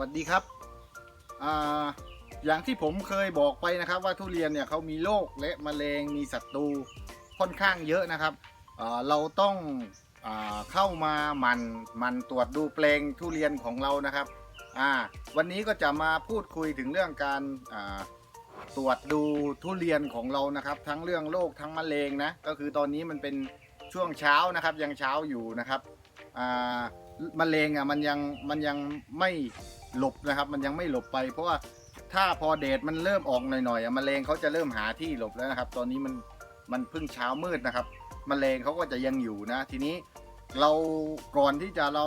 วัสดีครับอ่าอย่างที่ผมเคยบอกไปนะครับว่าทุเรียนเนี่ยเขามีโรคและมะเร็งมีศัตรูค่อนข้างเยอะนะครับเราต้องอเข้ามาหมันมันตรวจดูแปลงทุเรียนของเรานะครับวันนี้ก็จะมาพูดคุยถึงเรื่องการาตรวจดูทุเรียนของเรานะครับ ทั้งเรื่องโรคทั้งมะเร็งนะก็คือตอนนี้มันเป็นช่วงเช้านะครับยังเช้าอยู่นะครับมะเร็งอะมันยังมันยังไม่ หลบนะครับ มันยังไม่หลบไป เพราะว่าถ้าพอแดดมันเริ่มออกหน่อยๆอะมะเร็งเขาจะเริ่มหาที่หลบแล้วนะครับ ตอนนี้มันมันเพิ่งเช้ามืดนะครับมะเร็งเขาก็จะยังอยู่นะ ทีนี้เราก่อนที่จะเรา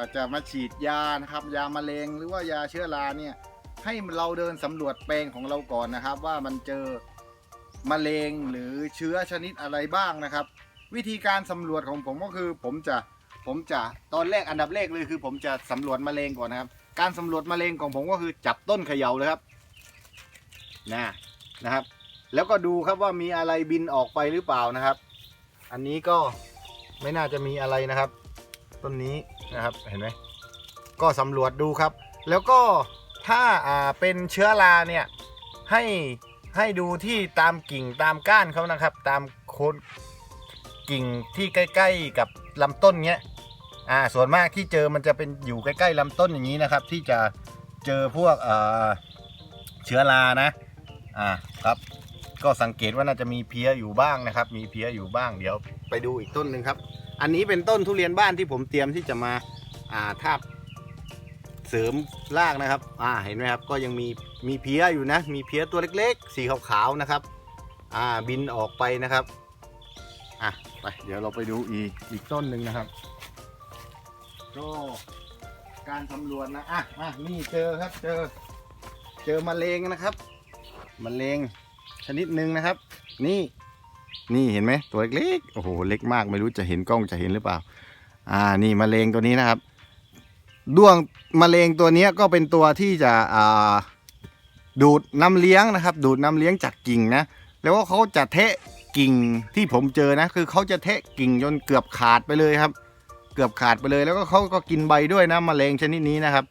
าจะมาฉีดยานะครับ ยามะเร็งหรือว่ายาเชื้อราเนี่ย ให้เราเดินสำรวจแปลงของเราก่อนนะครับ ว่ามันเจอมะเร็งหรือเชื้อชนิดอะไรบ้างนะครับ วิธีการสำรวจของผมก็คือผมจะผมจะตอนแรกอันดับแรกเลยคือ ผมจะสำรวจมะเร็งก่อนนะครับ การสำรวจมะเร็งของผมก็คือจับต้นเขย่าเลยครับนะนะครับ แล้วก็ดูครับว่ามีอะไรบินออกไปหรือเปล่านะครับ อันนี้ก็ไม่น่าจะมีอะไรนะครับ ต้นนี้นะครับเห็นไหมก็สำรวจดูครับ แล้วก็ถ้าอ่าเป็นเชื้อราเนี่ยให้ให้ดูที่ตามกิ่งตามก้านเขานะครับ ตามโคนกิ่งที่ใกล้ ๆ กับลำต้นเนี้ย อ่าส่วนมากที่เจอมันจะเป็นอยู่ใกล้ๆลำต้นอย่างนี้นะครับ ที่จะเจอพวกอ่าเชื้อรานะอ่าครับ ก็สังเกตว่าน่าจะมีเพี้ยอยู่บ้างนะครับ มีเพี้ยอยู่บ้างเดี๋ยวไปดูอีกต้นหนึ่งครับ อันนี้เป็นต้นทุเรียนบ้านที่ผมเตรียมที่จะมาอ่าทาบเสริมรากนะครับ อ่าเห็นไหมครับก็ยังมีมีเพี้ยอยู่นะ มีเพี้ยตัวเล็กๆ สีขาวๆนะครับ อ่าบินออกไปนะครับอะไปเดี๋ยวเราไปดูอีกอีกต้นหนึ่งนะครับ ก็การสำรวจนะอะอะนี่เจอครับเจอ เจอมะเร็งนะครับมะเร็งชนิดหนึ่งนะครับ นี่ นี่เห็นไหมตัวเล็กๆโอ้โหเล็กมากไม่รู้จะเห็นกล้องจะเห็นหรือเปล่า อ่านี่มะเร็งตัวนี้นะครับด้วงมะเร็งตัวนี้ก็เป็นตัวที่จะอ่าดูดน้ำเลี้ยงนะครับ ดูดน้ำเลี้ยงจากกิ่งนะแล้วก็เขาจะเทะกิ่งที่ผมเจอนะ คือเขาจะเทะกิ่งจนเกือบขาดไปเลยครับ เกือบขาดไปเลยแล้วก็เขาก็กินใบด้วยนะมะเร็งชนิดนี้นะครับ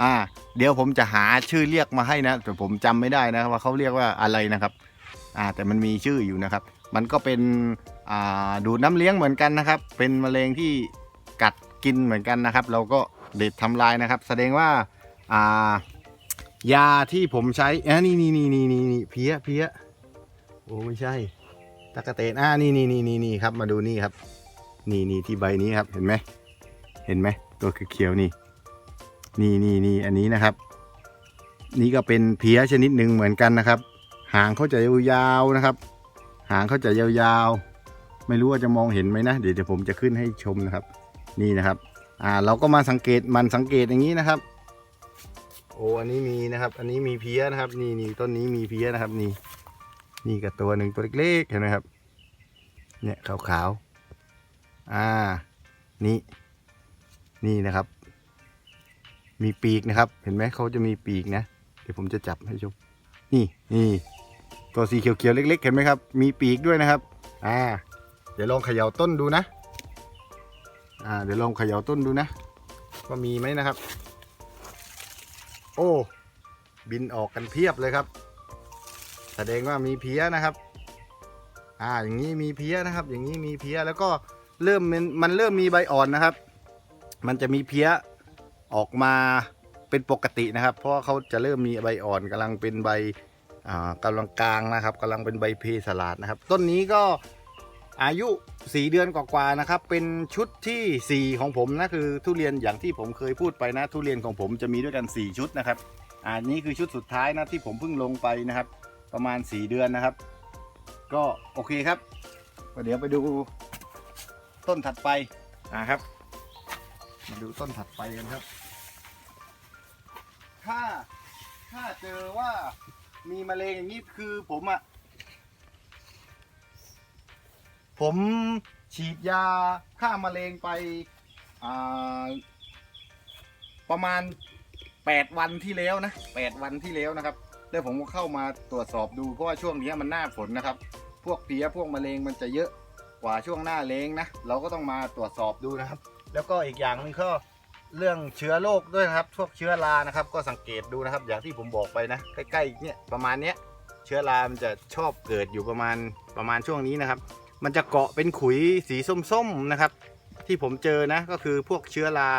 อ่า เดี๋ยวผมจะหาชื่อเรียกมาให้นะแต่ผมจำไม่ได้นะว่าเขาเรียกว่าอะไรนะครับ อ่าแต่มันมีชื่ออยู่นะครับ มันก็เป็นอ่าดูดน้ำเลี้ยงเหมือนกันนะครับ เป็นมะเร็งที่กัดกินเหมือนกันนะครับ เราก็เด็ดทำลายนะครับ แสดงว่าอ่ายาที่ผมใช้อ่านี่นี่นี่นี่นี่เพี้ยเพี้ยโอ้ไม่ใช่ตะกะเตนอ่านี่นี่นี่นี่ครับมาดูนี่ครับ นี่นี่ที่ใบนี้ครับเห็นไหมเห็นไหมตัวเขียวๆนี่ นี่นี่นี่อันนี้นะครับ นี่ก็เป็นเพี้ยชนิดหนึ่งเหมือนกันนะครับ หางเขาจะยาวๆนะครับ หางเขาจะยาวๆ ไม่รู้ว่าจะมองเห็นไหมนะเดี๋ยวเดี๋ยวผมจะขึ้นให้ชมนะครับ นี่นะครับอ่าเราก็มาสังเกตมันสังเกตอย่างนี้นะครับ โอ้อันนี้มีนะครับ อันนี้มีเพี้ยนะครับ นี่นี่ต้นนี้มีเพี้ยนะครับ นี่ นี่กับตัวหนึ่งตัวเล็กๆเห็นไหมครับ เนี่ยขาวๆ อ่า นี่ นี่นะครับ มีปีกนะครับ เห็นไหมเขาจะมีปีกนะ เดี๋ยวผมจะจับให้ชม นี่ นี่ ตัวสีเขียวๆเล็ก ๆ เห็นไหมครับ มีปีกด้วยนะครับ อ่า เดี๋ยวลองเขย่าต้นดูนะ อ่า เดี๋ยวลองเขย่าต้นดูนะ ว่ามีไหมนะครับ โอ้ บินออกกันเพียบเลยครับ แสดงว่ามีเพี้ยนะครับ อ่า อย่างนี้มีเพี้ยนะครับ อย่างนี้มีเพี้ยแล้วก็ เริ่มมันเริ่มมีใบอ่อนนะครับ มันจะมีเพี้ยออกมาเป็นปกตินะครับ เพราะเขาจะเริ่มมีใบอ่อนกำลังเป็นใบอ่ากำลังกลางนะครับกำลังเป็นใบเพสลาดนะครับ ต้นนี้ก็อายุ4เดือนกว่าๆนะครับ เป็นชุดทีสี่ 4 ของผมนะคือทุเรียนอย่างที่ผมเคยพูดไปนะ ทุเรียนของผมจะมีด้วยกัน 4 ชุดนะครับอันนี้คือชุดสุดท้ายนะที่ผมเพิ่งลงไปนะครับ ประมาณ 4 เดือนนะครับ ก็โอเคครับเดี๋ยวไปดู ต้นถัดไปนะครับ มาดูต้นถัดไปกันครับ ถ้าถ้าเจอว่ามีมะเร็งอย่างนี้คือผมอะผมฉีดยาฆ่าแมลงไปอ่าประมาณ 8 วันที่แล้วนะ8วันที่แล้วนะครับแล้วผมก็เข้ามาตรวจสอบดูเพราะว่าช่วงนี้มันหน้าฝนนะครับ พวกเพี้ยพวกมะเร็งมันจะเยอะก ว่าช่วงหน้าแล้งนะ เราก็ต้องมาตรวจสอบดูนะครับ แล้วก็อีกอย่างหนึงก็เรื่องเชื้อโรคด้วยนะครับพวกเชื้อรานะครับ ก็สังเกตดูนะครับ อย่างที่ผมบอกไปนะ ใกล้ๆเนี่ยประมาณเนี้ยเชื้อรา มันจะชอบเกิดอยู่ประมาณประมาณช่วงนี้นะครับ มันจะเกาะเป็นขุยสีส้มๆนะครับ ที่ผมเจอนะก็คือพวกเชื้อรา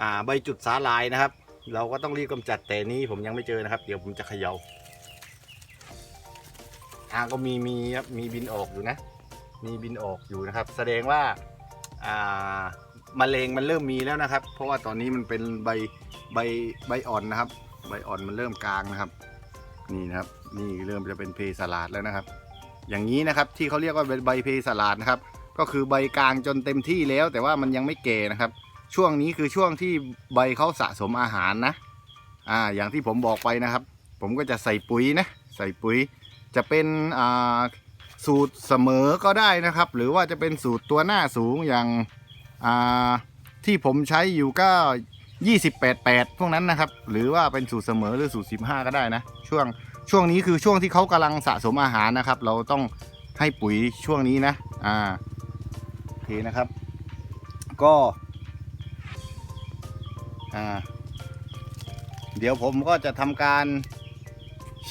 อ่าใบจุดสาลายนะครับ เราก็ต้องรีบกำจัดแต่นี้ผมยังไม่เจอนะครับ เดี๋ยวผมจะเขยา่าอ่าก็มีมีครับมีบินออกอยู่นะ มีบินออกอยู่นะครับ แสดงว่าอ่ามะเร็งมันเริ่มมีแล้วนะครับ เพราะว่าตอนนี้มันเป็นใบใบใบอ่อนนะครับ ใบอ่อนมันเริ่มกลางนะครับ นี่นะครับ นี่เริ่มจะเป็นเพสลาดแล้วนะครับ อย่างนี้นะครับที่เขาเรียกว่าเป็นใบเพสลาดนะครับ ก็คือใบกลางจนเต็มที่แล้ว แต่ว่ามันยังไม่แก่นะครับ ช่วงนี้คือช่วงที่ใบเขาสะสมอาหารนะ อ่า อย่างที่ผมบอกไปนะครับ ผมก็จะใส่ปุ๋ยนะ ใส่ปุ๋ย จะเป็นอ่า สูตรเสมอก็ได้นะครับ หรือว่าจะเป็นสูตรตัวหน้าสูงอย่างาที่ผมใช้อยู่ก็28พวกนั้นนะครับ หรือว่าเป็นสูตรเสมอหรือสูตร 15 ก็ได้นะ ช่วงช่วงนี้คือช่วงที่เขากำลังสะสมอาหารนะครับ เราต้องให้ปุ๋ยช่วงนี้นะอ่าโอเคนะครับ ก็อ่าเดี๋ยวผมก็จะทำการ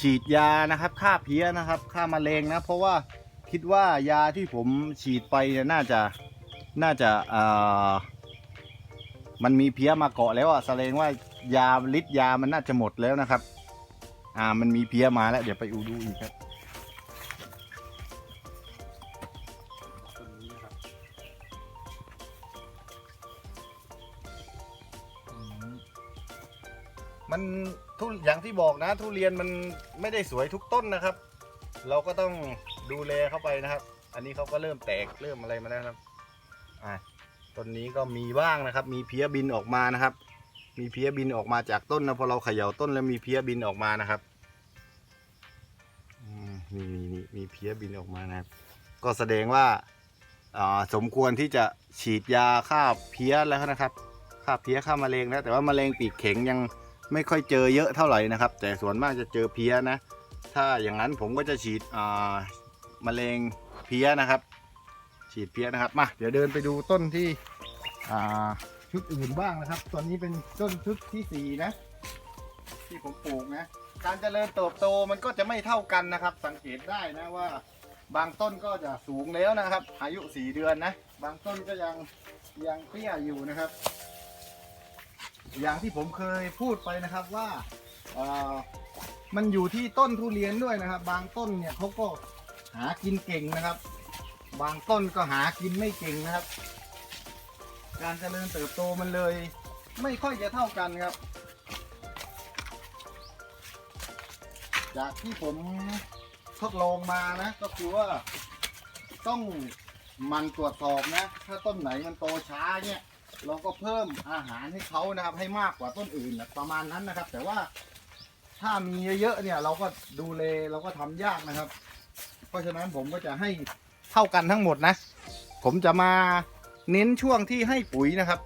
ฉีดยานะครับฆ่าเพี้ยนะครับฆ่าแมลงนะ เพราะว่า คิดว่ายาที่ผมฉีดไปเนี่ยน่าจะน่าจะอ่ามันมีเพี้ยมาเกาะแล้วอะแสดงว่ายาฤทธิ์ยามันน่าจะหมดแล้วนะครับ อ่ามันมีเพี้ยมาแล้ว เดี๋ยวไปอูดูอีกครับมมันทุอย่างที่บอกนะ ทุเรียนมันไม่ได้สวยทุกต้นนะครับ เราก็ต้อง ดูแลเข้าไปนะครับ อันนี้เขาก็เริ่มแตกเริ่มอะไรมาแล้วครับ อ่าต้นนี้ก็มีบ้างนะครับ มีเพี้ยบินออกมานะครับ มีเพี้ยบินออกมาจากต้นนะพอเราเขย่าต้นแล้วมีเพี้ยบินออกมานะครับมีมีมีมีเพี้ยบินออกมานะครับ ก็แสดงว่าสมควรที่จะฉีดยาฆ่าเพี้ยแล้วนะครับฆ่าเพี้ยฆ่ามะเร็งนะแต่ว่าแมลงปีกเข็งยังไม่ค่อยเจอเยอะเท่าไหร่นะครับ แต่ส่วนมากจะเจอเพี้ยนะ ถ้าอย่างนั้นผมก็จะฉีด มะเร็งเพี้ยนะครับ ฉีดเพี้ยนะครับมาเดี๋ยวเดินไปดูต้นที่อ่าชุดอื่นบ้างนะครับ ตอนนี้เป็นต้นชุดที่สี่นะ ที่ผมปลูกนะ การเจริญเติบโตมันก็จะไม่เท่ากันนะครับ สังเกตได้นะว่า บางต้นก็จะสูงแล้วนะครับ อายุสี่เดือนนะ บางต้นก็ยังยังเตี้ยอยู่นะครับ อย่างที่ผมเคยพูดไปนะครับว่าเออมันอยู่ที่ต้นทุเรียนด้วยนะครับ บางต้นเนี่ยเขาก็ หากินเก่งนะครับ บางต้นก็หากินไม่เก่งนะครับ การเจริญเติบโตมันเลย ไม่ค่อยจะเท่ากันครับ จากที่ผมทดลองมานะ ก็คือว่าต้องมันตรวจสอบนะ ถ้าต้นไหนมันโตช้าเนี่ยเราก็เพิ่มอาหารให้เขานะครับ ให้มากกว่าต้นอื่นนะประมาณนั้นนะครับ แต่ว่าถ้ามีเยอะๆเนี่ยเราก็ดูแลเราก็ทำยากนะครับ เพราะฉะนั้นผมก็จะให้เท่ากันทั้งหมดนะ ผมจะมาเน้นช่วงที่ให้ปุ๋ยนะครับ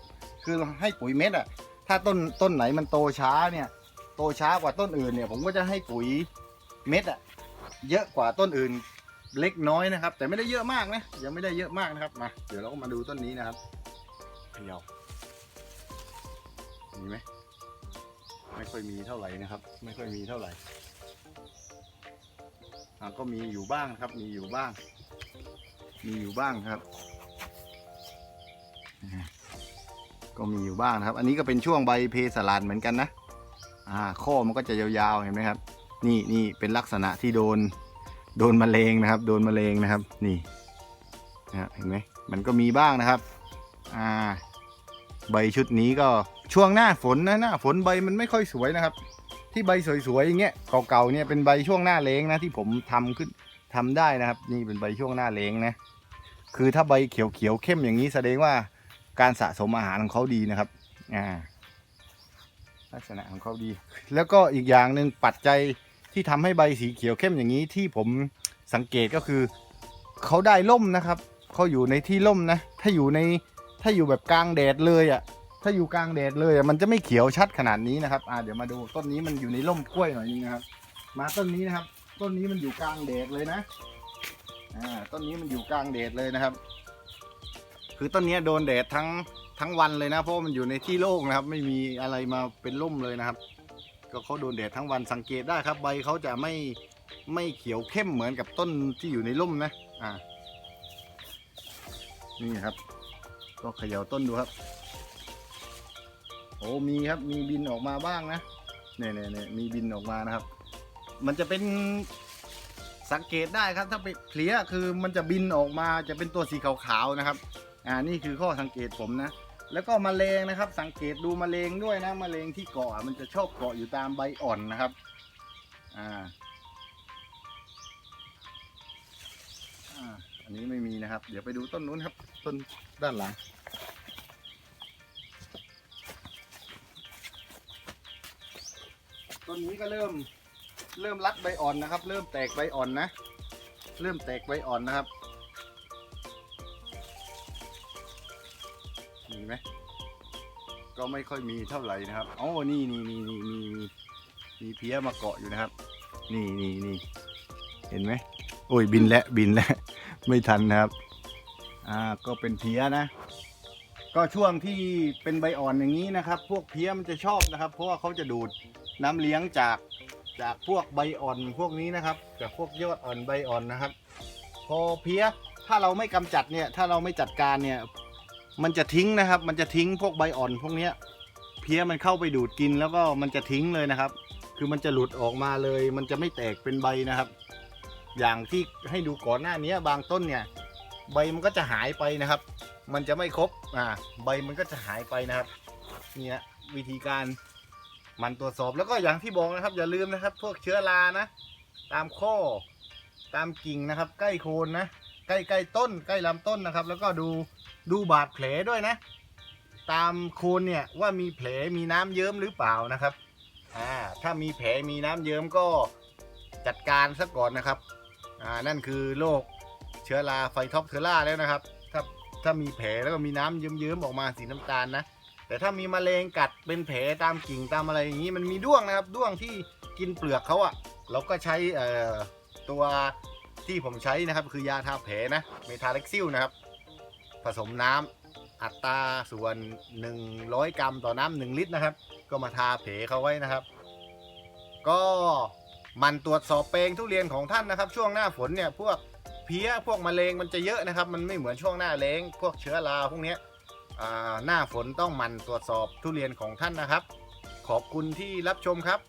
คือให้ปุ๋ยเม็ดอะถ้าต้นต้นไหนมันโตช้าเนี่ย โตช้ากว่าต้นอื่นเนี่ย ผมก็จะให้ปุ๋ยเม็ดอะเยอะกว่าต้นอื่นเล็กน้อยนะครับ แต่ไม่ได้เยอะมากนะยังไม่ได้เยอะมากนะครับมาเดี๋ยวเราก็มาดูต้นนี้นะครับเขยามีไหมไม่ค่อยมีเท่าไหร่นะครับ ไม่ค่อยมีเท่าไหร่ อ่าก็มีอยู่บ้างครับ มีอยู่บ้าง มีอยู่บ้างครับ ก็มีอยู่บ้างนะครับ อันนี้ก็เป็นช่วงใบเพสลัดเหมือนกันนะ อ่า ข้อมันก็จะยาวๆเห็นไหมครับ นี่นี่เป็นลักษณะที่โดน โดนมะเร็งนะครับ โดนมะเร็งนะครับ นี่นะเห็นไหมมันก็มีบ้างนะครับ อ่า ใบชุดนี้ก็ช่วงหน้าฝนนะหน้าฝนใบมันไม่ค่อยสวยนะครับ ที่ใบสวยๆอย่างเงี้ยเก่าๆเนี่ยเป็นใบช่วงหน้าแล้งนะที่ผมทำขึ้นทำได้นะครับ นี่เป็นใบช่วงหน้าแล้งนะคือถ้าใบเขียวๆเข้มอย่างนี้แสดงว่าการสะสมอาหารของเขาดีนะครับอ่าลักษณะของเขาดี แล้วก็อีกอย่างหนึ่งปัจจัยที่ทำให้ใบสีเขียวเข้มอย่างนี้ที่ผมสังเกตก็คือ เขาได้ร่มนะครับเขาอยู่ในที่ร่มนะ ถ้าอยู่ในถ้าอยู่แบบกลางแดดเลยอะ ถ้าอยู่กลางแดดเลยมันจะไม่เขียวชัดขนาดนี้นะครับอ่าเดี๋ยวมาดูต้นนี้มันอยู่ในร่มกล้วยหน่อยนึงนะครับ มาต้นนี้นะครับ ต้นนี้มันอยู่กลางแดดเลยนะอ่าต้นนี้มันอยู่กลางแดดเลยนะครับ คือต้นนี้โดนแดดทั้งทั้งวันเลยนะเพราะมันอยู่ในที่โล่งนะครับ ไม่มีอะไรมาเป็นร่มเลยนะครับ ก็เขาโดนแดดทั้งวันสังเกตได้ครับ ใบเขาจะไม่ไม่เขียวเข้มเหมือนกับต้นที่อยู่ในร่มนะอ่านี่ครับ ก็เขย่าต้นดูครับ โอ้มีครับมีบินออกมาบ้างนะเนี่ยเนี่ยเนี่ยมีบินออกมานะครับ มันจะเป็นสังเกตได้ครับถ้าไปเพลี้ยคือมันจะบินออกมาจะเป็นตัวสีขาวๆนะครับ อ่านี่คือข้อสังเกตผมนะ แล้วก็มแมลงนะครับ สังเกตดูมแมลงด้วยนะมแมลงที่เกาะมันจะชอบเกาะอยู่ตามใบอ่อนนะครับอ่าอันนี้ไม่มีนะครับ เดี๋ยวไปดูต้นนู้นครับ ต้นด้านหลัง ต้นนี้ก็เริ่มเริ่มรัดใบอ่อนนะครับ เริ่มแตกใบอ่อนนะ เริ่มแตกใบอ่อนนะครับมีไหมก็ไม่ค่อยมีเท่าไหร่นะครับอ๋อนี่นี่นี่นี่มีมีมีเพี้ยมาเกาะอยู่นะครับ นี่นี่นี่เห็นไหมโอ้ยบินแล้วบินแล้วไม่ทันนะครับ อ่าก็เป็นเพี้ยนะ ก็ช่วงที่เป็นใบอ่อนอย่างนี้นะครับ พวกเพี้ยมันจะชอบนะครับ เพราะว่าเขาจะดูด น้ำเลี้ยงจากจากพวกใบอ่อนพวกนี้นะครับจากพวกยอดอ่อนใบอ่อนนะครับ พอเพี้ยถ้าเราไม่กำจัดเนี่ยถ้าเราไม่จัดการเนี่ยมันจะทิ้งนะครับ มันจะทิ้งพวกใบอ่อนพวกเนี้ยเพี้ยมันเข้าไปดูดกินแล้วก็มันจะทิ้งเลยนะครับ คือมันจะหลุดออกมาเลย มันจะไม่แตกเป็นใบนะครับ อย่างที่ให้ดูก่อนหน้านี้บางต้นเนี่ยใบมันก็จะหายไปนะครับ มันจะไม่ครบอ่าใบมันก็จะหายไปนะครับเนี่ยวิธีการ มันตรวจสอบแล้วก็อย่างที่บอกนะครับ อย่าลืมนะครับ พวกเชื้อรานะ ตามข้อตามกิ่งนะครับ ใกล้โคนนะใกล้ใกล้ต้น ใกล้ลำต้นนะครับ แล้วก็ดูดูบาดแผลด้วยนะ ตามโคนเนี่ยว่ามีแผลมีน้ำเยิ้มหรือเปล่านะครับอ่าถ้ามีแผลมีน้ำเยิ้มก็จัดการซะก่อนนะครับอ่านั่นคือโรคเชื้อราไฟท็อปเทอร่าแล้วนะครับ ถ้าถ้ามีแผลแล้วก็มีน้ำเยิ้มๆออกมาสีน้ำตาลนะ แต่ถ้ามีมแมลงกัดเป็นแผลตามกิ่งตามอะไรอย่างนี้มันมีด้วงนะครับด้วงที่กินเปลือกเขาอะ่ะเราก็ใช้ตัวที่ผมใช้นะครับ คือยาทาแผลนะเมทาเล็กซิลนะครับ ผสมน้ำอัตราส่วน 100 กรัมต่อน้ำ1ลิตรนะครับ ก็มาทาแผลเขาไว้นะครับ ก็มันตรวจสอบแปลงทุเรียนของท่านนะครับ ช่วงหน้าฝนเนี่ยพวกเพี้ยพวกมแมลงมันจะเยอะนะครับ มันไม่เหมือนช่วงหน้าแล้งพวกเชื้อราพวกเนี้ย หน้าฝนต้องหมันตรวจสอบทุเรียนของท่านนะครับ ขอบคุณที่รับชมครับ